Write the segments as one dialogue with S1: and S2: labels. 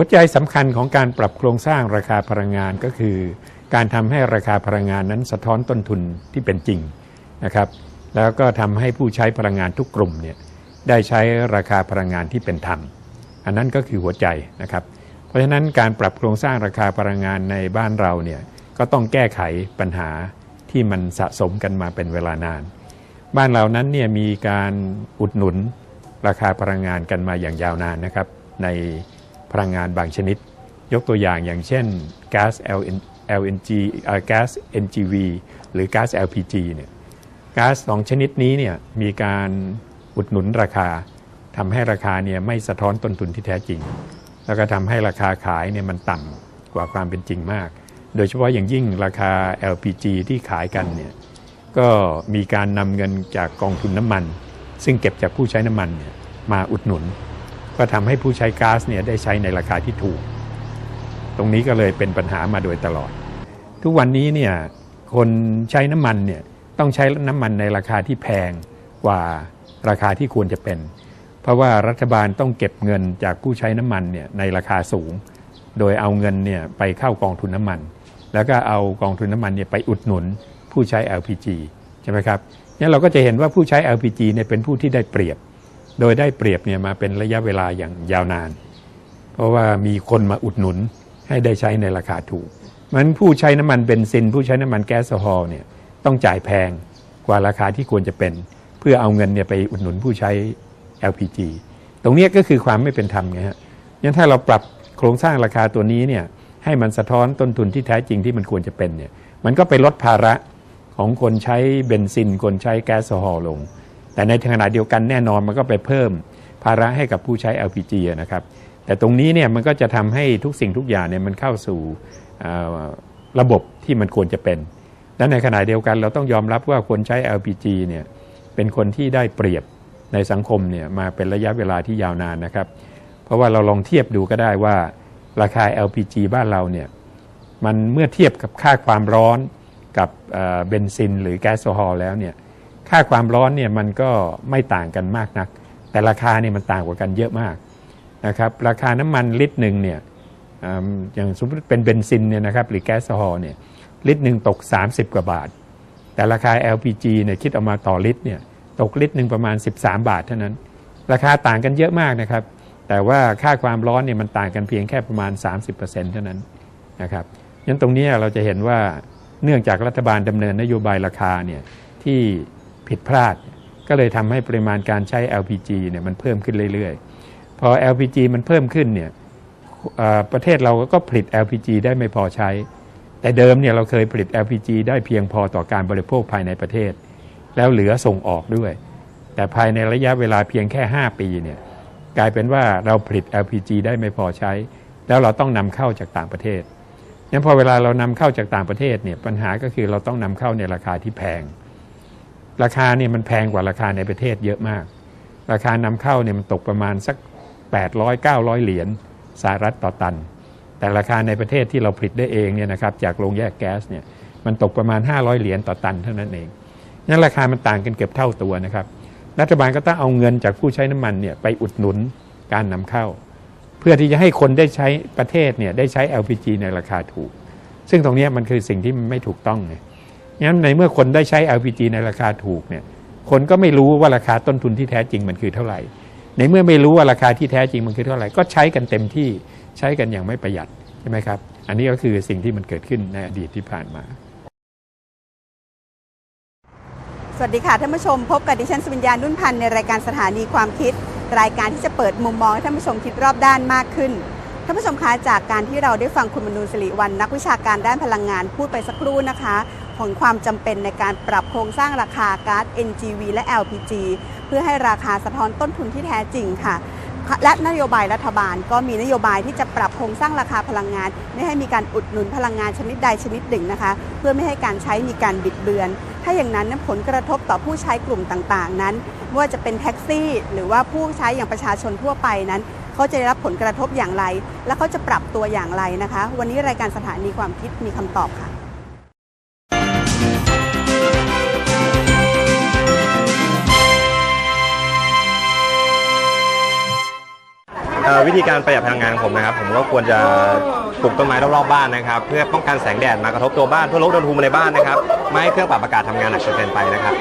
S1: หัวใจสำคัญของการปรับโครงสร้างราคาพลังงานก็คือ การทำให้ราคาพลังงานนั้นสะท้อนต้นทุนที่เป็นจริงนะครับ แล้วก็ทำให้ผู้ใช้พลังงานทุกกลุ่มเนี่ยได้ใช้ราคาพลังงานที่เป็นธรรม อันนั้นก็คือหัวใจนะครับ เพราะฉะนั้นการปรับโครงสร้างราคาพลังงานในบ้านเราเนี่ยก็ต้องแก้ไขปัญหาที่มันสะสมกันมาเป็นเวลานาน บ้านเรานั้นเนี่ยมีการอุดหนุนราคาพลังงานกันมาอย่างยาวนานนะครับ ใน พลังงานบางชนิด ยกตัวอย่างอย่างเช่นก๊าซ LNG เอ่อก๊าซ NGV หรือก๊าซ LPG เนี่ยก๊าซสองชนิดนี้เนี่ยมีการอุดหนุนราคาทำให้ราคาเนี่ยไม่สะท้อนต้นทุนที่แท้จริง แล้วก็ทำให้ราคาขายเนี่ยมันต่ำกว่าความเป็นจริงมาก โดยเฉพาะอย่างยิ่งราคา LPG ที่ขายกันเนี่ยก็มีการนำเงินจากกองทุนน้ำมัน ซึ่งเก็บจากผู้ใช้น้ำมันเนี่ยมาอุดหนุน ก็ทำให้ผู้ใช้ก๊าซเนี่ยได้ใช้ในราคาที่ถูก ตรงนี้ก็เลยเป็นปัญหามาโดยตลอด ทุกวันนี้เนี่ยคนใช้น้ำมันเนี่ยต้องใช้น้ำมันในราคาที่แพงกว่าราคาที่ควรจะเป็น เพราะว่ารัฐบาลต้องเก็บเงินจากผู้ใช้น้ำมันเนี่ยในราคาสูง โดยเอาเงินเนี่ยไปเข้ากองทุนน้ำมัน แล้วก็เอากองทุนน้ำมันเนี่ยไปอุดหนุนผู้ใช้ LPG ใช่ไหมครับเนี่ยเราก็จะเห็นว่าผู้ใช้ LPG เนี่ยเป็นผู้ที่ได้เปรียบ โดยได้เปรียบเนี่ยมาเป็นระยะเวลาอย่างยาวนาน เพราะว่ามีคนมาอุดหนุนให้ได้ใช้ในราคาถูกมันผู้ใช้น้ำมันเบนซิน ผู้ใช้น้ำมันแก๊สโซฮอล์เนี่ยต้องจ่ายแพงกว่าราคาที่ควรจะเป็น เพื่อเอาเงินเนี่ยไปอุดหนุนผู้ใช้ LPG ตรงนี้ก็คือความไม่เป็นธรรมไงฮะงั้นถ้าเราปรับโครงสร้างราคาตัวนี้เนี่ยให้มันสะท้อนต้นทุนที่แท้จริงที่มันควรจะเป็นเนี่ยมันก็ไปลดภาระของคนใช้เบนซิน คนใช้แก๊สโซฮอล์ลง แต่ในขณะเดียวกันแน่นอนมันก็ไปเพิ่มภาระให้กับผู้ใช้ LPG นะครับ แต่ตรงนี้เนี่ยมันก็จะทำให้ทุกสิ่งทุกอย่างเนี่ยมันเข้าสู่ระบบที่มันควรจะเป็น และในขณะเดียวกันเราต้องยอมรับว่าคนใช้ LPG เนี่ยเป็นคนที่ได้เปรียบในสังคมเนี่ยมาเป็นระยะเวลาที่ยาวนานนะครับ เพราะว่าเราลองเทียบดูก็ได้ว่าราคา LPG บ้านเราเนี่ยมันเมื่อเทียบกับค่าความร้อนกับเบนซินหรือแก๊สโซฮอลแล้วเนี่ย ค่าความร้อนเนี่ยมันก็ไม่ต่างกันมากนัก แต่ราคาเนี่ยมันต่างกว่ากันเยอะมากนะครับราคาน้ำมันลิตรหนึ่งเนี่ยอย่างสมมติเป็นเบนซินเนี่ยนะครับหรือแก๊สโซฮอล์เนี่ยลิตรหนึ่งตก 30 กว่าบาท แต่ราคา LPG เนี่ยคิดออกมาต่อลิตรเนี่ยตกลิตรหนึ่งประมาณ 13 บาทเท่านั้น ราคาต่างกันเยอะมากนะครับ แต่ว่าค่าความร้อนเนี่ยมันต่างกันเพียงแค่ประมาณ 30%เท่านั้นนะครับงั้นตรงนี้เราจะเห็นว่าเนื่องจากรัฐบาลดำเนินนโยบายราคาเนี่ยที่ ผิดพลาด ก็เลยทำให้ปริมาณการใช้ LPG เนี่ยมันเพิ่มขึ้นเรื่อยๆ พอ LPG มันเพิ่มขึ้นเนี่ยประเทศเราก็ผลิต LPG ได้ไม่พอใช้ แต่เดิมเนี่ยเราเคยผลิต LPG ได้เพียงพอต่อการบริโภคภายในประเทศ แล้วเหลือส่งออกด้วย แต่ภายในระยะเวลาเพียงแค่ 5 ปีเนี่ยกลายเป็นว่าเราผลิต LPG ได้ไม่พอใช้ แล้วเราต้องนำเข้าจากต่างประเทศงั้นพอเวลาเรานำเข้าจากต่างประเทศเนี่ยปัญหาก็คือเราต้องนำเข้าในราคาที่แพง ราคาเนี่ยมันแพงกว่าราคาในประเทศเยอะมาก ราคานำเข้าเนี่ยมันตกประมาณสัก 800 900 เหรียญสหรัฐต่อตัน แต่ราคาในประเทศที่เราผลิตได้เองเนี่ยนะครับจากโรงแยกแก๊สเนี่ยมันตกประมาณ 500 เหรียญต่อตันเท่านั้นเองงั้นราคามันต่างกันเกือบเท่าตัวนะครับรัฐบาลก็ต้องเอาเงินจากผู้ใช้น้ำมันเนี่ยไปอุดหนุนการนำเข้า เพื่อที่จะให้คนได้ใช้ประเทศเนี่ยได้ใช้ LPG ในราคาถูก ซึ่งตรงนี้มันคือสิ่งที่ไม่ถูกต้องไง งั้นในเมื่อคนได้ใช้ LPG ในราคาถูกเนี่ย คนก็ไม่รู้ว่าราคาต้นทุนที่แท้จริงมันคือเท่าไหร่ ในเมื่อไม่รู้ว่าราคาที่แท้จริงมันคือเท่าไหร่ ก็ใช้กันเต็มที่ใช้กันอย่างไม่ประหยัดใช่ไหมครับ อันนี้ก็คือสิ่งที่มันเกิดขึ้นในอดีตที่ผ่านมา
S2: สวัสดีค่ะท่านผู้ชม พบกับดิฉันสุวิญญานุ่นพันธ์ในรายการสถานีความคิด รายการที่จะเปิดมุมมองให้ท่านผู้ชมคิดรอบด้านมากขึ้นท่านผู้ชมคะจากการที่เราได้ฟังคุณมนูสิริวัลนักวิชาการด้านพลังงานพูดไปสักครู่นะคะ ของความจำเป็นในการปรับโครงสร้างราคาก๊าซ NGV และ LPG เพื่อให้ราคาสะท้อนต้นทุนที่แท้จริงค่ะ และนโยบายรัฐบาลก็มีนโยบายที่จะปรับโครงสร้างราคาพลังงาน ไม่ให้มีการอุดหนุนพลังงานชนิดใดชนิดหนึ่งนะคะ เพื่อไม่ให้การใช้มีการบิดเบือน ถ้าอย่างนั้นผลกระทบต่อผู้ใช้กลุ่มต่างๆ นั้นไม่ว่าจะเป็นแท็กซี่ หรือว่าผู้ใช้อย่างประชาชนทั่วไปนั้นเขาจะได้รับผลกระทบอย่างไร และเขาจะปรับตัวอย่างไรนะคะ วันนี้รายการสถานีความคิดมีคำตอบค่ะ
S3: วิธีการประหยัดพลังงานของผมนะครับ ผมก็ควรจะปลูกต้นไม้รอบๆบ้านนะครับ เพื่อป้องกันแสงแดดมากระทบตัวบ้านเพื่อลดอุณหภูมิในบ้านนะครับ ไม่ให้เครื่องปรับอากาศทำงานหนักจนเกินไปนะครับ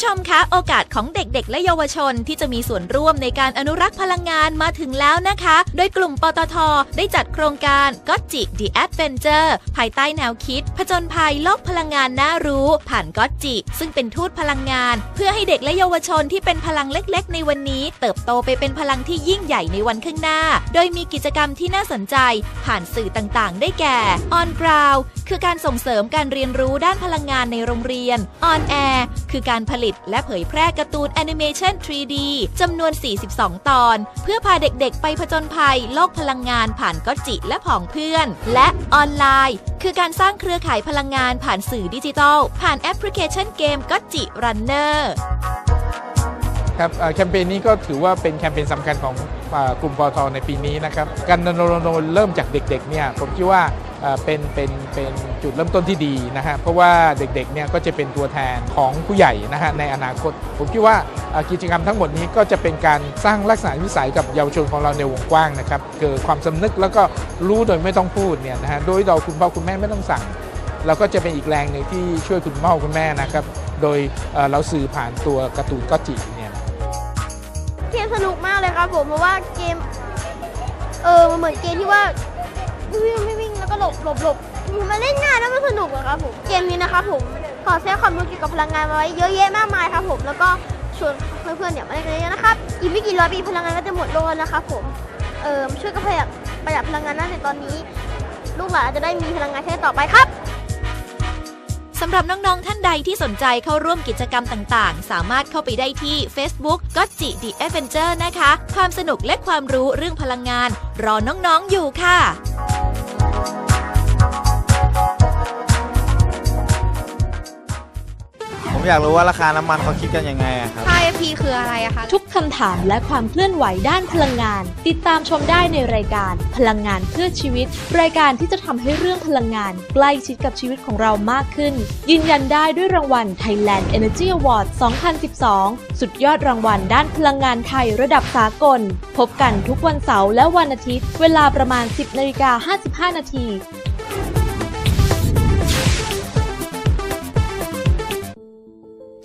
S4: ผู้ชมคะ โอกาสของเด็กๆ และเยาวชนที่จะมีส่วนร่วมในการอนุรักษ์พลังงานมาถึงแล้วนะคะ โดยกลุ่มปตท ได้จัดโครงการ g o t j i The Adventure ภายใต้แนวคิด ผจญภัยโลกพลังงานน่ารู้ ผ่าน g o t j i ซึ่งเป็นทูตพลังงาน เพื่อให้เด็กและเยาวชนที่เป็นพลังเล็กๆ ในวันนี้ เติบโตไปเป็นพลังที่ยิ่งใหญ่ในวันข้างหน้า โดยมีกิจกรรมที่น่าสนใจ ผ่านสื่อต่างๆ ได้แก่ On Ground คือการส่งเสริมการเรียนรู้ด้านพลังงานในโรงเรียน On Air คือการผลิตและเผยแพร่การ์ตูนแอนิเมชัน 3D จำนวน 42 ตอน เพื่อพาเด็กๆ ไปผจญภัยโลกพลังงานผ่านก็จิและผองเพื่อน และออนไลน์ คือการสร้างเครือข่ายพลังงานผ่านสื่อดิจิทัล ผ่านแอปพลิเคชันเกมก็จิรันเนอร์
S5: ครับแคมเปญนี้ก็ถือว่าเป็นแคมเปญสำคัญของกลุ่มปอทในปีนี้นะครับ การรณรงค์เริ่มจากเด็กๆเนี่ยผมคิดว่า เป็นเป็นเป็นจุดเริ่มต้นที่ดีนะฮะเพราะว่าเด็กๆเนี่ยก็จะเป็นตัวแทนของผู้ใหญ่นะฮะในอนาคต ผมคิดว่ากิจกรรมทั้งหมดนี้ก็จะเป็นการสร้างลักษณะวิสัยกับเยาวชนของเราในวงกว้างนะครับเกิดความสำนึกแล้วก็รู้โดยไม่ต้องพูดเนี่ยนะฮะโดยเราคุณพ่อคุณแม่ไม่ต้องสั่งเราก็จะเป็นอีกแรงหนึ่งที่ช่วยคุณพ่อคุณแม่นะครับโดยเราสื่อผ่านตัวการ์ตูนก็จิเนี่ย
S6: เกมสนุกมากเลยครับผมเพราะว่าเกมเออมันเหมือนเกมที่ว่าวิ่งไม่วิ่ง ก็หลบหลบหลบมันเล่นง่ายแล้วมันสนุกอะครับผม เกมนี้นะครับผมขอแทรกความรู้เกี่ยวกับพลังงานมาไว้เยอะแยะมากมายครับผม แล้วก็ชวนเพื่อนๆเนี่ยมาเล่นกันเยอะๆนะครับ อีกไม่กี่ร้อยปีพลังงานก็จะหมดโลกแล้วนะครับผม เออช่วยกันประหยัดประหยัดพลังงานนั่นในตอนนี้ ลูกหลานจะได้มีพลังงานใช้ต่อไปครับ
S4: สำหรับน้อง ๆ ท่านใดที่สนใจเข้าร่วมกิจกรรมต่างๆ สามารถเข้าไปได้ที่ Facebook g o t j i The Adventure นะคะ ความสนุกและความรู้เรื่องพลังงาน รอน้อง ๆ อยู่ค่ะ
S7: ผมอยากรู้ว่าราคาน้ำมันเขาคิดกันยังไงอะครับ
S6: 5FP คืออะไรอะคะ
S8: ทุกคำถามและความเคลื่อนไหวด้านพลังงาน ติดตามชมได้ในรายการพลังงานเพื่อชีวิต รายการที่จะทำให้เรื่องพลังงาน ใกล้ชิดกับชีวิตของเรามากขึ้น ยืนยันได้ด้วยรางวัล Thailand Energy Award 2012 สุดยอดรางวัลด้านพลังงานไทยระดับสากล พบกันทุกวันเสาร์และวันอาทิตย์ เวลาประมาณ 10นาฬิกา55นาที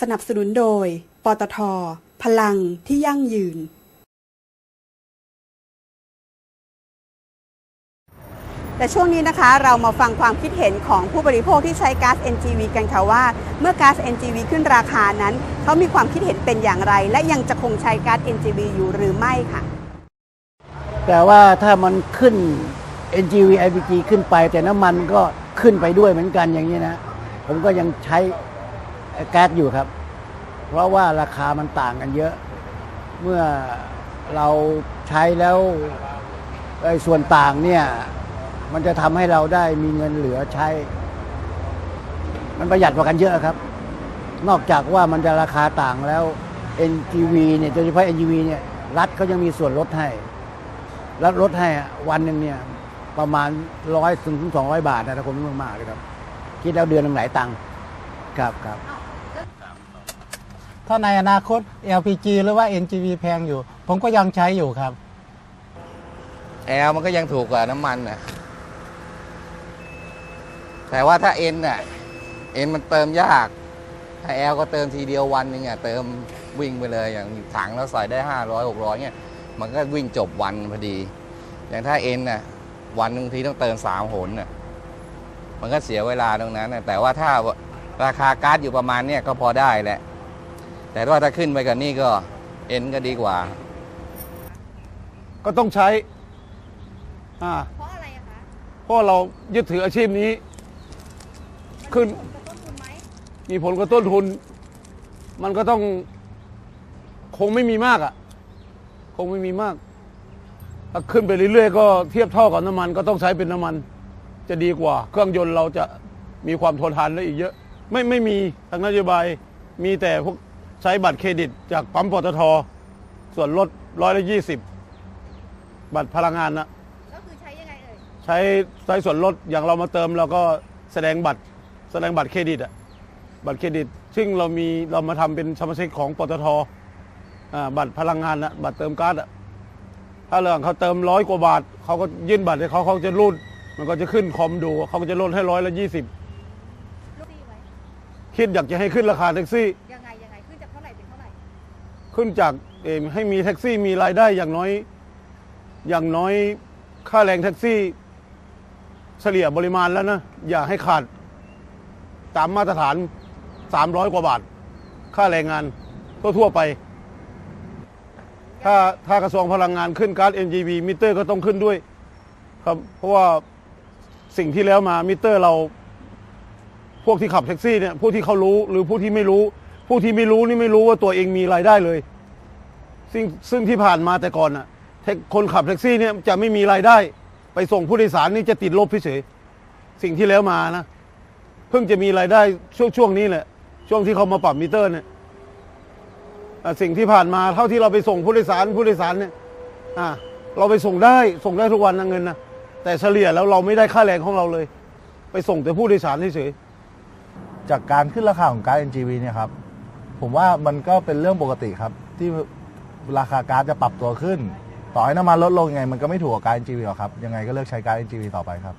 S2: สนับสนุนโดย ปตท พลังที่ยั่งยืนแต่ช่วงนี้นะคะเรามาฟังความคิดเห็นของผู้บริโภคที่ใช้ก๊าซ NGV กันค่ะว่า เมื่อก๊าซ NGV ขึ้นราคานั้น เขามีความคิดเห็นเป็นอย่างไร และยังจะคงใช้ก๊าซ NGV อยู่หรือไม่ค่ะ
S9: แต่ว่าถ้ามันขึ้น NGV IPG ขึ้นไป แต่น้ำมันก็ขึ้นไปด้วยเหมือนกันอย่างนี้นะ ผมก็ยังใช้ แก๊สอยู่ครับ เพราะว่าราคามันต่างกันเยอะ เมื่อเราใช้แล้วไอ้ส่วนต่างเนี่ย มันจะทำให้เราได้มีเงินเหลือใช้ มันประหยัดกว่ากันเยอะครับ นอกจากว่ามันจะราคาต่างแล้ว NGV เนี่ยโดยเฉพาะ NGV เนี่ยรัฐเขายังมีส่วนลดให้แล้วลดให้อะวันหนึ่งเนี่ยประมาณร้อยถึงสองร้อยบาทนะถ้าคนไม่มากๆเลยครับ คิดแล้วเดือนหนึ่งหลายตังค์ครับครับ
S10: ถ้าในอนาคต LPG หรือว่า NGV แพงอยู่ ผมก็ยังใช้อยู่ครับ
S7: แอลมันก็ยังถูกกว่าน้ำมันนะ
S11: แต่ว่าถ้าเอ็นน่ะเอ็นมันเติมยาก ถ้าแอลก็เติมทีเดียววันหนึงอะเติมวิ่งไปเลยอย่างถังเราใส่ได้ 500 600เนี่ยมันก็วิ่งจบวันพอดี อย่างถ้าเอ็นน่ะวันหนึงทีต้องเติมสามหนน่ะมันก็เสียเวลาตรงนั้นน่ะแต่ว่าถ้าราคาก๊าร์ดอยู่ประมาณเนี้ยก็พอได้แหละ แต่ว่าถ้าขึ้นไปกว่านี้ก็เอ็นก็ดีกว่า
S12: ก็ต้องใช้อ่าเพราะอะไรอะคะเพราะเรายึดถืออาชีพนี้ ขึ้นมีผลกระต้นทุน มันก็ต้อง คงไม่มีมากอะ่ะ คงไม่มีมาก ถ้าขึ้นไปเรื่อยๆ ก็เทียบเท่ากับน้ำมันก็ต้องใช้เป็นน้ำมัน จะดีกว่า เครื่องยนต์เราจะมีความทนทานได้อีกเยอะ ไม่ไม่มีทางนโยบายมีแต่พวก ใช้บัตรเครดิตจากปั๊มปตท ส่วนลดร้อยละยี่สิบบัตรพลังงานนะก็คือใช้ยังไงเอ่ยใช้ใช้ส่วนลดอย่างเรามาเติมเราก็แสดงบัตรแสดงบัตรเครดิตอะบัตรเครดิต ซึ่งเรามีเรามาทำเป็นสมาชิกของปตทอ่าบัตรพลังงานนะบัตรเติมก๊าซอะถ้าเรื่องเขาเติมร้อยกว่าบาทเขาก็ยื่นบัตรให้เขาเขาจะรูดมันก็จะขึ้นคอมดูเขาก็จะลดให้ร้อยละยี่สิบคิดอยากจะให้ขึ้นราคาแท็กซี่
S2: ขึ้นจาก
S12: ให้มีแท็กซี่มีรายได้อย่างน้อย อย่างน้อยค่าแรงแท็กซี่ เฉลี่ยปริมาณแล้วนะ อย่าให้ขาดตามมาตรฐาน 300 กว่าบาท ค่าแรงงานทั่วๆไป ถ้าถ้ากระทรวงพลังงานขึ้นการ์ด NGV มิเตอร์ก็ต้องขึ้นด้วยครับ เพราะว่าสิ่งที่แล้วมามิเตอร์เรา พวกที่ขับแท็กซี่เนี่ย ผู้ที่เขารู้หรือผู้ที่ไม่รู้ ผู้ที่ไม่รู้นี่ไม่รู้ว่าตัวเองมีรายได้เลย ซึ่งซึ่งที่ผ่านมาแต่ก่อนอะคนขับแท็กซี่เนี่ยจะไม่มีรายได้ ไปส่งผู้โดยสารนี่จะติดลบเฉยสิ่งที่แล้วมานะเพิ่งจะมีรายได้ช่วงช่วงนี้แหละ ช่วงที่เขามาปรับมิเตอร์เนี่ยสิ่งที่ผ่านมาเท่าที่เราไปส่งผู้โดยสารผู้โดยสารเนี่ยอะเราไปส่งได้ส่งได้ทุกวันนะเงินนะแต่เฉลี่ยแล้วเราไม่ได้ค่าแรงของเราเลย ไปส่งแต่ผู้โดยสารเฉย
S13: จากการขึ้นราคาของก๊าซ NGV เนี่ยครับ ผมว่ามันก็เป็นเรื่องปกติครับ ที่ราคาก๊าซจะปรับตัวขึ้น ต่อให้น้ำมันลดลงยังไง มันก็ไม่ถูกกับก๊าซ NGV หรอกครับ ยังไงก็เลือกใช้ก๊าซ NGV ต่อไปครับ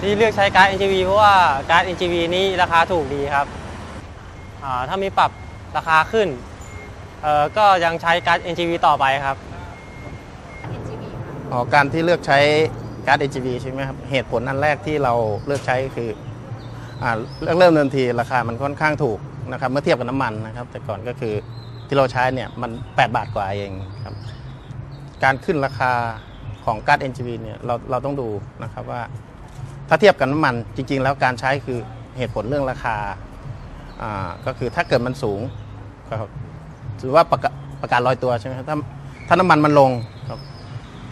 S14: ที่เลือกใช้การ์ด NGV เพราะว่าการ์ด NGV นี้ราคาถูกดีครับอ่าถ้ามีปรับราคาขึ้นเอ่อก็ยังใช้การ์ด NGV ต่อไปครับ
S15: อ๋อการที่เลือกใช้การ์ด AGV ใช่ไหมครับ เหตุผลอันแรกที่เราเลือกใช้คืออ่าเริ่มเริ่มเดิมทีราคามันค่อนข้างถูก นะครับเมื่อเทียบกับน้ำมันนะครับ แต่ก่อนก็คือที่เราใช้เนี่ยมัน 8 บาทกว่าเองครับการขึ้นราคาของก๊าร์ด NGV เนี่ยเราเราต้องดูนะครับว่า ถ้าเทียบกับน้ำมันจริง ๆ แล้วการใช้คือเหตุผลเรื่องราคาอ่าก็คือถ้าเกิดมันสูงก็ถือว่าประกาประการลอยตัวใช่ไหมครับถ้าถ้าน้ำมันมันลงครับ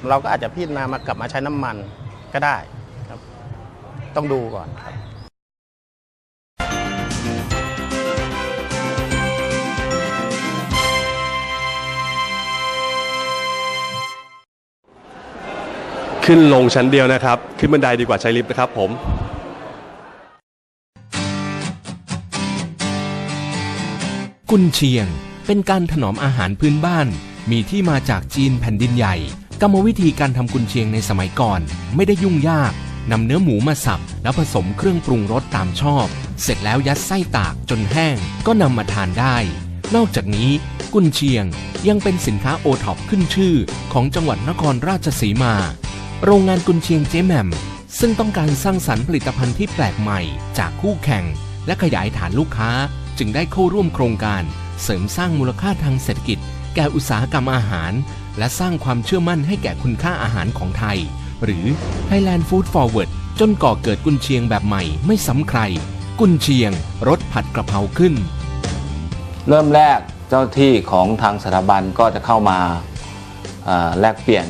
S15: เราก็อาจจะพิจารณามากลับมาใช้น้ำมันก็ได้ครับ ต้องดูก่อนครับ
S16: ขึ้นลงชั้นเดียวนะครับ ขึ้นบันไดดีกว่าใช้ลิฟต์นะครับผม
S17: กุนเชียง เป็นการถนอมอาหารพื้นบ้าน มีที่มาจากจีนแผ่นดินใหญ่ กรรมวิธีการทำกุนเชียงในสมัยก่อน ไม่ได้ยุ่งยากนำเนื้อหมูมาสับ แล้วผสมเครื่องปรุงรสตามชอบ เสร็จแล้วยัดไส้ตากจนแห้ง ก็นำมาทานได้ นอกจากนี้ กุนเชียงยังเป็นสินค้าโอท็อปขึ้นชื่อของจังหวัดนครราชสีมา โรงงานกุนเชียงเจ๊แมม ซึ่งต้องการสร้างสรรค์ผลิตภัณฑ์ที่แปลกใหม่จากคู่แข่ง และขยายฐานลูกค้า จึงได้เข้าร่วมโครงการ เสริมสร้างมูลค่าทางเศรษฐกิจ แก่อุตสาหกรรมอาหาร และสร้างความเชื่อมั่นให้แก่คุณค่าอาหารของไทย หรือ Thailand Food Forward จนก่อเกิดกุนเชียงแบบใหม่ไม่ซ้ำใคร กุนเชียงรสผัดกระเพราขึ้น
S18: เริ่มแรกเจ้าที่ของทางสถาบันก็จะเข้ามาแลกเปลี่ยน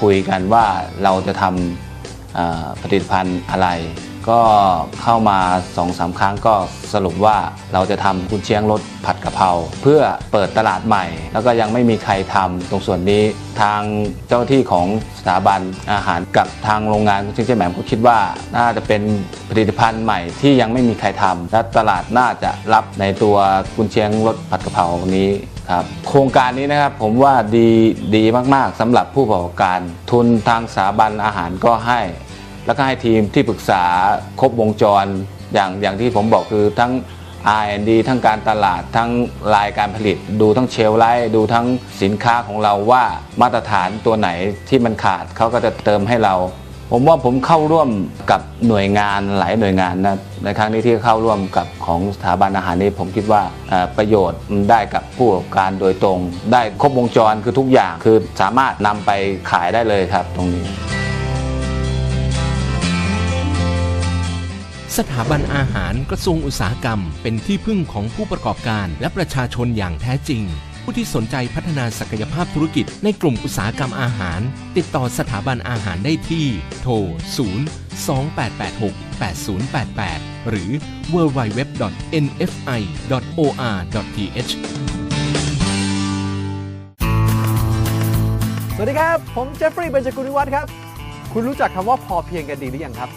S18: คุยกันว่าเราจะทำผลิตภัณฑ์อะไร ก็เข้ามาสองสามครั้งก็สรุปว่าเราจะทำกุนเชียงรสผัดกะเพราเพื่อเปิดตลาดใหม่ แล้วก็ยังไม่มีใครทำตรงส่วนนี้ทางเจ้าหน้าที่ของสถาบันอาหารกับทางโรงงานกุนเชียงเจ๊แหม่มก็คิดว่าน่าจะเป็นผลิตภัณฑ์ใหม่ที่ยังไม่มีใครทำและตลาดน่าจะรับในตัวกุนเชียงรสผัดกะเพรานี้ครับโครงการนี้นะครับผมว่าดีดีมากๆสำหรับผู้ประกอบการทุนทางสถาบันอาหารก็ให้ แล้วก็ให้ทีมที่ปรึกษาครบวงจรอย่างอย่างที่ผมบอกคือทั้ง R&D ทั้งการตลาดทั้งรายการผลิต ดูทั้งเชลไลท์ดูทั้งสินค้าของเราว่ามาตรฐานตัวไหนที่มันขาดเขาก็จะเติมให้เรา ผมว่าผมเข้าร่วมกับหน่วยงานหลายหน่วยงานนะในครั้งนี้ที่เข้าร่วมกับของสถาบันอาหารนี้ผมคิดว่าประโยชน์ได้กับผู้ประกอบการโดยตรง ได้ครบวงจรคือทุกอย่างคือสามารถนำไปขายได้เลยครับตรงนี้
S17: สถาบันอาหารกระทรวงอุตสาหกรรม เป็นที่พึ่งของผู้ประกอบการและประชาชนอย่างแท้จริง ผู้ที่สนใจพัฒนาศักยภาพธุรกิจในกลุ่มอุตสาหกรรมอาหาร ติดต่อสถาบันอาหารได้ที่ โทร 0 2886 8088 หรือ www.nfi.or.th
S19: สวัสดีครับ ผมเจฟฟรีย์เบญจกุลวิวัฒน์ครับ คุณรู้จักคำว่าพอเพียงกันดีหรือยังครับ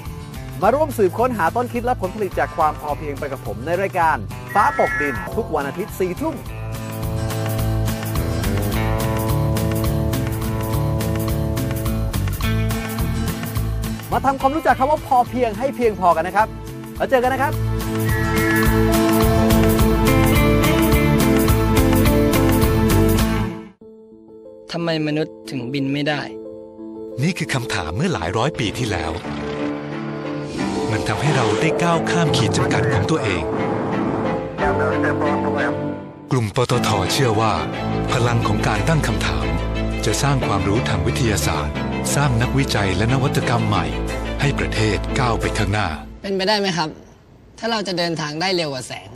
S19: มาร่วมสืบค้นหาต้นคิดและผลผลิตจากความพอเพียงไปกับผมในรายการ ฟ้าปกดิน ทุกวันอาทิตย์4ทุ่มมาทำความรู้จักคำว่าพอเพียงให้เพียงพอกันนะครับ แล้วเจอกันนะครับ
S20: ทำไมมนุษย์ถึงบินไม่ได้
S21: นี่คือคำถามเมื่อหลายร้อยปีที่แล้ว มันทำให้เราได้ก้าวข้ามขีดจำกัดของตัวเอง กลุ่มปตทเชื่อว่า พลังของการตั้งคำถาม จะสร้างความรู้ทางวิทยาศาสตร์ สร้างนักวิจัยและนวัตกรรมใหม่ ให้ประเทศก้าวไปข้างหน้า
S20: เป็นไปได้ไหมครับ ถ้าเราจะเดินทางได้เร็วกว่าแสง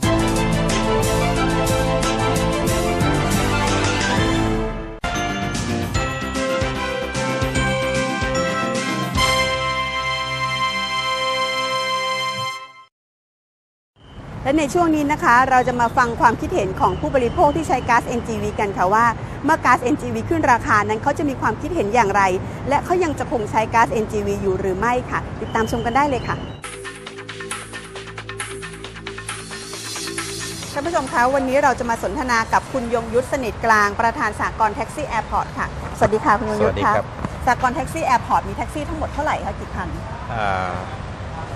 S2: และในช่วงนี้นะคะ เราจะมาฟังความคิดเห็นของผู้บริโภคที่ใช้ก๊าซ NGV กันค่ะว่า เมื่อก๊าซ NGV ขึ้นราคานั้นเขาจะมีความคิดเห็นอย่างไร และเขายังจะคงใช้ก๊าซ NGV อยู่หรือไม่ค่ะ ติดตามชมกันได้เลยค่ะท่านผู้ชมคะวันนี้เราจะมาสนทนากับคุณยงยุทธสนิทกลางประธานสากลแท็กซี่แอร์พอร์ตค่ะ สวัสดีค่ะคุณยงยุทธ
S22: สวัสดี
S2: ค่ะ
S22: ครับ
S2: สากลแท็กซี่แอร์พอร์ตมีแท็กซี่ทั้งหมดเท่าไหร่คะกี่คัน
S22: อ่า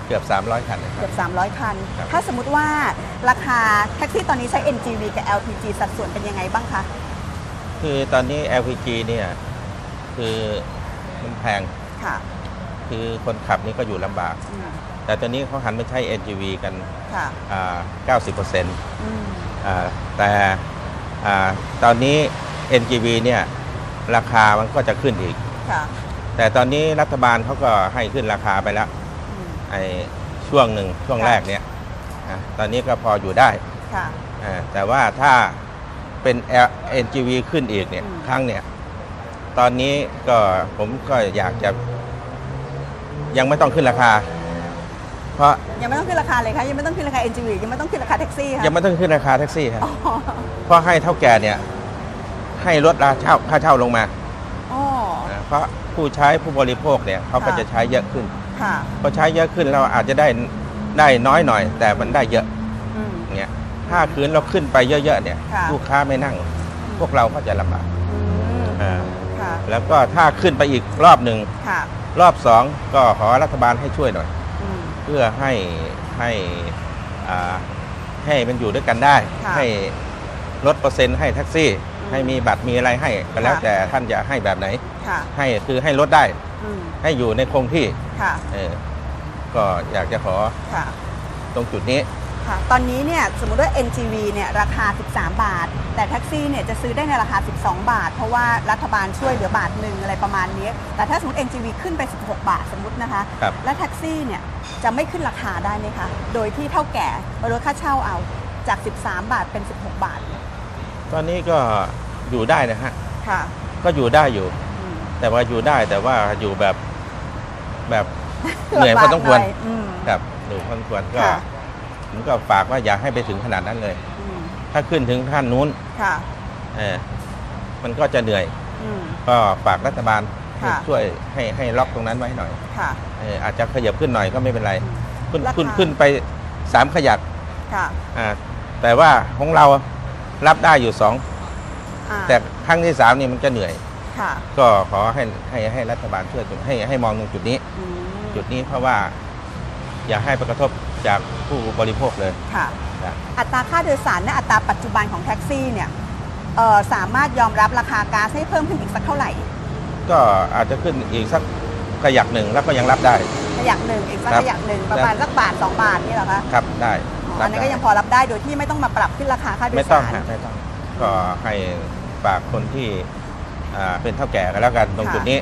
S22: เกือบ 300 คันนะครั
S2: เกื
S22: บ
S2: อบ 300 คัน
S22: ครับ
S2: ถ้าสมมติว่าราคาแท็กซี่ตอนนี้ใช้ NGV กับ LPG สัดส่วนเป็นยังไงบ้างคะ
S22: คือตอนนี้ LPG เนี่ยคือมันแพง
S2: ค่ะ
S22: คือคนขับนี่ก็อยู่ลำบาก
S2: อืม
S22: แต่ตอนนี้เขาหันมาใช้ NGV กัน
S2: ค่ะ
S22: อ่า90%
S2: อืม
S22: อ่าแต่อ่าตอนนี้ NGV เนี่ยราคามันก็จะขึ้นอีก
S2: ค่ะ
S22: แต่ตอนนี้รัฐบาลเขาก็ให้ขึ้นราคาไปแล้ว ไอ้ช่วงหนึ่งช่วงแรกเนี่ยอะตอนนี้ก็พออยู่ได้
S2: ค่ะ
S22: อ่าแต่ว่าถ้าเป็น L- NGV ขึ้นอีกเนี่ยครั้งเนี่ย ตอนนี้ก็ผมก็อยากจะ ยังไม่ต้องขึ้นราคา เพราะ
S2: ยังไม่ต้องขึ้นราคาเลยคะยังไม่ต้องขึ้นราคา NGV ยังไม่ต้องขึ้นราคาแท็กซี่ค่ะ
S22: ยังไม่ต้องขึ้นราคาแท็กซี่ครับ
S2: อ๋อ
S22: เพราะให้เท่าแก่เนี่ยให้ลดราคาเช่าค่าเช่าลงมา
S2: อ๋อ
S22: อ่าเพราะผู้ใช้ผู้บริโภคเนี่ยเขาก็
S2: ค่ะ
S22: จะใช้เยอะขึ้น
S2: ค่ะ
S22: พอใช้เยอะขึ้นเราอาจจะได้ได้น้อยหน่อย แต่มันได้เยอะ
S2: อืม
S22: เนี่ยถ้าคืนเราขึ้นไปเยอะๆเนี่ย
S2: ค่ะ
S22: ลูกค้าไม่นั่ง พวกเราก็จะลำบาก
S2: อืม
S22: อ่า
S2: ค่ะ
S22: แล้วก็ถ้าขึ้นไปอีกรอบหนึ่ง
S2: ค่ะ
S22: รอบสองก็ขอรัฐบาลให้ช่วยหน่อย
S2: อืม
S22: เพื่อให้ให้อ่าให้มันอยู่ด้วยกันได้
S2: ค่ะ
S22: ให้ลดเปอร์เซ็นต์ให้แท็กซี่ ให้มีบัตรมีอะไรให้ก็แล้ว
S2: ค่ะ
S22: แต่ท่านจะให้แบบไหน
S2: ค่ะ
S22: ให้คือให้ลดได้
S2: อืม
S22: ให้อยู่ในคงที่
S2: ค่ะ
S22: เออก็อยากจะขอ
S2: ค่ะ
S22: ตรงจุดนี้
S2: ค่ะตอนนี้เนี่ยสมมติว่า NGV เนี่ยราคา 13 บาท แต่แท็กซี่เนี่ยจะซื้อได้ในราคา 12 บาท เพราะว่ารัฐบาลช่วยเหลือบาทหนึ่งอะไรประมาณนี้ แต่ถ้าสมมติ NGV ขึ้นไป 16 บาทสมมตินะคะ
S22: ครับ
S2: และแท็กซี่เนี่ยจะไม่ขึ้นราคาได้ไหมคะ โดยที่เท่าแก่ลดค่าเช่าเอาจาก 13 บาทเป็น 16 บาท
S22: ตอนนี้ก็อยู่ได้นะฮะ
S2: ค่ะ
S22: ก็อยู่ได้อยู่
S2: อืม
S22: แต่ว่าอยู่ได้แต่ว่าอยู่แบบแบบเหนื่อยพอสมควร
S2: ลำบากหน่อยอืม
S22: ครับเหนื่อยพอสมควรก็
S2: ค่ะ
S22: ผมก็ฝากว่าอย่าให้ไปถึงขนาดนั้นเลย
S2: อืม
S22: ถ้าขึ้นถึงขั้นนู้น
S2: ค่ะ
S22: เออมันก็จะเหนื่อย
S2: อืม
S22: ก็ฝากรัฐบาล
S2: ค่ะ
S22: ช่วยให้ให้ล็อกตรงนั้นไว้หน่อย
S2: ค่ะ
S22: เอออาจจะขยับขึ้นหน่อยก็ไม่เป็นไร ขึ้น
S2: ราคา
S22: ขึ้นขึ้นไปสามขยัก
S2: ค่ะ
S22: อ่าแต่ว่าของเรารับได้อยู่สอง
S2: อ่า
S22: แต่ครั้งที่สามนี่มันจะเหนื่อย
S2: ค่ะ
S22: ก็ขอให้ให้ให้รัฐบาลช่วยตรงให้ให้มองตรงจุดนี้
S2: อืม
S22: จุดนี้เพราะว่า อย่าให้ไปกระทบจากผู้บริโภคเลย
S2: ค่ะ
S22: นะ
S2: อัตราค่าโดยสารและอัตราปัจจุบันของแท็กซี่เนี่ยเอ่อสามารถยอมรับราคาก๊าซให้เพิ่มขึ้นอีกสักเท่าไหร่
S22: ก็อาจจะขึ้นอีกสักขยักหนึ่งแล้วก็ยังรับได้
S2: ขยักหนึ่งอีกสัก
S22: ครับ
S2: ขยักหนึ่งประมาณสักบาทสองบาทนี่เหรอคะ
S22: ครับได้
S2: อ๋อ
S22: รั
S2: อั
S22: บ
S2: นนี้
S22: ได้
S2: ก็ยังพอรับได้โดยที่ไม่ต้องมาปรับขึ้นราคาค่าโด
S22: ไม่
S2: ย
S22: ต้อง
S2: สาร
S22: ฮะไม่ต้อง ก็ให้ฝากคนที่ อ่าเป็นเท่าแก่กันแล้วกันตรง
S2: ค่ะ
S22: จุดนี้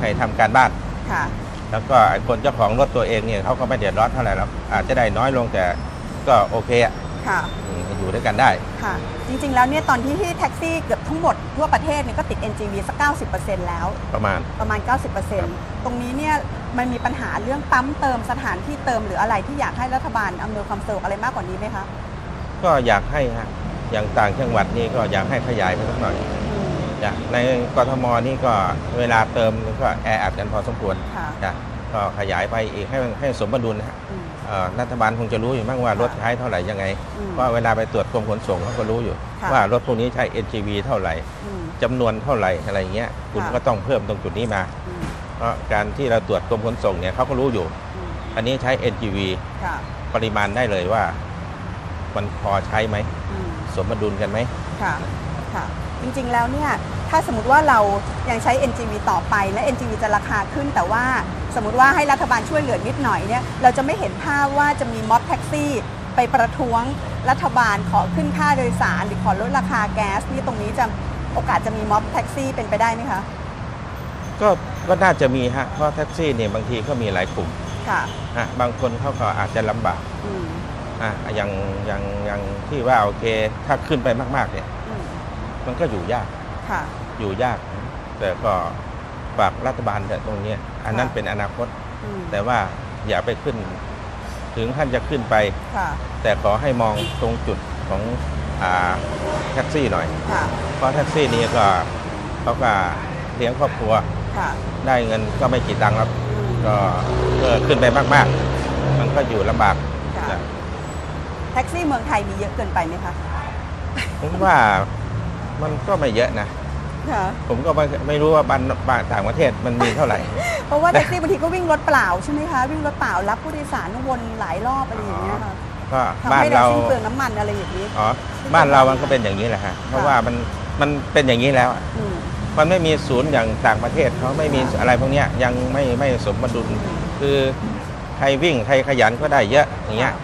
S22: ให้ทำการบ้าน
S2: ค่ะ
S22: แล้วก็ไอ้คนเจ้าของรถตัวเองเนี่ยเขาก็ไม่เดือดร้อนเท่าไหร่หรอกอาจจะได้น้อยลงแต่ก็โอเคอะ
S2: ค่ะ
S22: อืมอยู่ด้วยกันได้
S2: ค่ะ จริงๆ แล้วเนี่ยตอนที่ที่แท็กซี่เกือบทั้งหมดทั่วประเทศเนี่ยก็ติด NGV สัก 90%แล้ว
S22: ประมาณ
S2: ประมาณ 90%ตรงนี้เนี่ยมันมีปัญหาเรื่องปั๊มเติมสถานที่เติมหรืออะไรที่อยากให้รัฐบาลอำนวยความสะดวกอะไรมากกว่านี้ไหมคะ
S22: ก็อยากให้ฮะอย่างต่างจังหวัดนี่ก็อยากให้ขยายไปสักหน่อย จ้ะในกทมนี่ก็เวลาเติมก็แออัดกันพอสมควร
S2: ค่ะ
S22: จ้ะก็ขยายไปอีกให้ให้สมดุลนะฮะเอ่อรัฐบาลคงจะรู้อยู่บ้างว่ารถใช้เท่าไหร่ยังไง
S2: อืม
S22: เพราะเวลาไปตรวจกรมขนส่งเขาก็รู้อยู่
S2: ค่ะ
S22: ว่ารถพวกนี้ใช้ NGV เท่าไหร่
S2: อืม
S22: จำนวนเท่าไหร่อะไรอย่างเงี้ยคุณ
S2: ค่ะ
S22: ก็ต้องเพิ่มตรงจุดนี้มาเพราะการที่เราตรวจกรมขนส่งเนี่ยเขาก็รู้อยู่อันนี้ใช้ NGV
S2: ค่ะ
S22: ปริมาณได้เลยว่า มันพอใช้ไหม
S2: อืม
S22: สมดุลกันไหม
S2: ค่ะ ค่ะ จริงๆแล้วเนี่ยถ้าสมมติว่าเรายังใช้ NGV ต่อไปและ NGV จะราคาขึ้น แต่ว่าสมมติว่าให้รัฐบาลช่วยเหลือนิดหน่อยเนี่ยเราจะไม่เห็นภาพว่าจะมีม็อบแท็กซี่ ไปประท้วงรัฐบาลขอขึ้นค่าโดยสาร หรือขอลดราคาแก๊สนี่ตรงนี้จะโอกาสจะมีม็อบแท็กซี่เป็นไปได้ไหมคะ
S22: ก็ก็น่าจะมีฮะเพราะแท็กซี่เนี่ยบางทีก็มีหลายกลุ่ม
S2: ค่ะ
S22: ฮะบางคนเขาก็อาจจะลำบาก
S2: อืม
S22: อะอย่างอย่างอย่างที่ว่าโอเค ถ้าขึ้นไปมากๆเนี่ย
S2: อื ม
S22: มันก็อยู่ยาก
S2: ค่ะ
S22: อยู่ยาก แต่ก็ฝากรัฐบาลแต่ตรงเนี้ยอันนั้นเป็นอนาคต
S2: อืม
S22: แต่ว่าอย่าไปขึ้น ถึงขั้นจะขึ้นไป
S2: ค่ะ
S22: แต่ขอให้มองตรงจุดของอาแท็กซี่หน่อย
S2: ค่ะ
S22: เพราะแท็กซี่นี่ก็เขาก็เลี้ยงครอบครัว
S2: ค่ะ
S22: ได้เงินก็ไม่กี่ตังค์ครับ ก็เออขึ้นไปมาก ๆ มันก็อยู่ลำบาก
S2: ค่ะ
S22: นะ
S2: แท็กซี่เมืองไทยมีเยอะเกินไปไหมคะ
S22: ผมว่า มันก็ไม่เยอะนะ
S2: ค่ะ
S22: ผมก็ไม่ไม่รู้ว่าบ้านบ้านต่างประเทศมันมีเท่าไหร่
S2: เพราะว่าแท็กซี่บางทีก็วิ่งรถเปล่าใช่ไหมคะ วิ่งรถเปล่ารับผู้โดยสารวนหลายรอบอะไรอย่างเงี้ยค่ะ
S22: ก็
S2: ทำ
S22: บ้าน
S2: ให้เรา
S22: เรา
S2: สิ้นเปลืองน้ำมันอะไรอย่างนี้
S22: อ๋อบ้านเรามันก็เป็นอย่างนี้แหละฮะเพราะว่ามันมันเป็นอย่างนี้แล้วอะ
S2: อืม
S22: มันไม่มีศูนย์อย่างต่างประเทศเขาไม่มีอะไรพวกเนี้ยยังไม่ไม่สมดุลคือใครวิ่งใครขยันก็ได้เยอะอย่างเงี้ย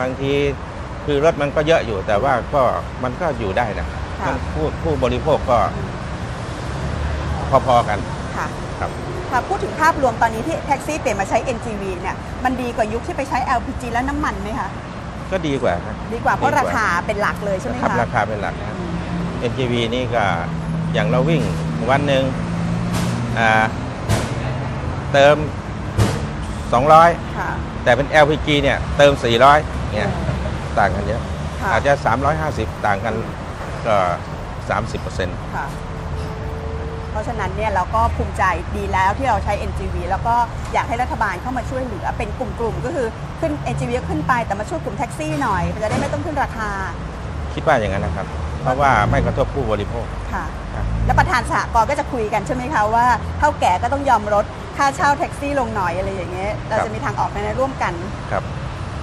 S22: บางทีคือรถมันก็เยอะอยู่แต่ว่าก็มันก็อยู่ได้นะ
S2: ค่ะ
S22: มันผู้ผู้บริโภคก็พอๆกัน
S2: ค่ะ
S22: ครับ
S2: ค่ะพูดถึงภาพรวมตอนนี้ที่แท็กซี่เปลี่ยนมาใช้ NGV เนี่ยมันดีกว่ายุคที่ไปใช้ LPG และน้ำมันไหมคะ
S22: ก็ดีกว่าครับ
S2: ดีกว่าเพราะ
S22: ดีกว่า
S2: ราคาเป็นหลักเลยใช่ไหม
S22: ครับ
S2: คะ
S22: ราคาเป็นหลักนะ NGV นี่ก็อย่างเราวิ่งวันหนึ่งอ่าเติม 200
S2: ค่ะ
S22: แต่เป็น LPG เนี่ยเติม 400เนี่ยต่างกันเยอะ
S2: ค่ะ
S22: อาจจะ 350 ต่างกัน ก็ 30%
S2: ค่ะ เพราะฉะนั้นเนี่ยเราก็ภูมิใจดีแล้วที่เราใช้ NGV แล้วก็อยากให้รัฐบาลเข้ามาช่วยเหลือเป็นกลุ่มๆ ก็คือขึ้น NGV ก็ขึ้นไปแต่มาช่วยกลุ่มแท็กซี่หน่อยจะได้ไม่ต้องขึ้นราคา
S22: คิดว่าอย่างนั้นนะครับ เพราะว่าไม่กระทบผู้บริโภค
S2: ค่ะ
S22: ครับ
S2: แล้วประธานสหกรณ์ก็จะคุยกันใช่ไหมคะว่าเท่าแก่ก็ต้องยอมลดค่าเช่าแท็กซี่ลงหน่อยอะไรอย่างเงี้ยเราจะมีทางออกในนั้นร่วมกัน
S22: ครับ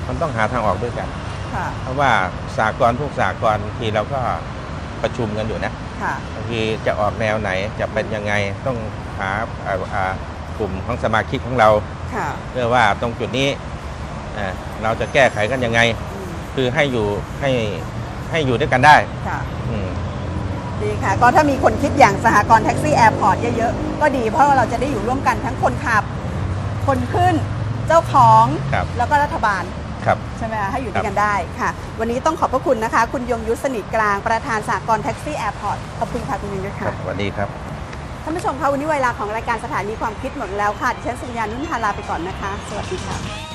S22: มันต้องหาทางออกด้วยกัน
S2: ค่ะ
S22: เพราะว่าสากลทุกสากลบางทีเราก็ ประชุมกันอยู่นะ
S2: ค่ะ
S22: บางทีจะออกแนวไหนจะเป็นยังไงต้องหาอ่าอ่ากลุ่มของสมาชิกของเรา
S2: ค่ะ
S22: เพื่อว่าตรงจุดนี้อ่าเราจะแก้ไขกันยังไงคือให้อยู่ให้ให้อยู่ด้วยกันได้
S2: ค่ะ
S22: อืม
S2: ดีค่ะ ก็ถ้ามีคนคิดอย่างสหกรณ์แท็กซี่แอร์พอร์ตเยอะๆ ก็ดีเพราะว่าเราจะได้อยู่ร่วมกันทั้งคนขับ คนขึ้น เจ้าของ
S22: ครับ
S2: แล้วก็รัฐบาล
S22: ครับ
S2: ใช่ไหมคะให้อยู่ด้วยกันได้ค่ะ วันนี้ต้องขอบพระคุณนะคะ คุณยงยุทธสนิทกลางประธานสหกรณ์แท็กซี่แอร์พอร์ตขอบคุณค่ะคุณยงยุทธ
S22: ครั
S2: ค่ะ
S22: บสวัสดีครับ
S2: ท่านผู้ชมคะวันนี้เวลาของรายการสถานีความคิดหมดแล้วค่ะดิฉันสุญญานุ่นทาลาไปก่อนนะคะ สวัสดีค่ะ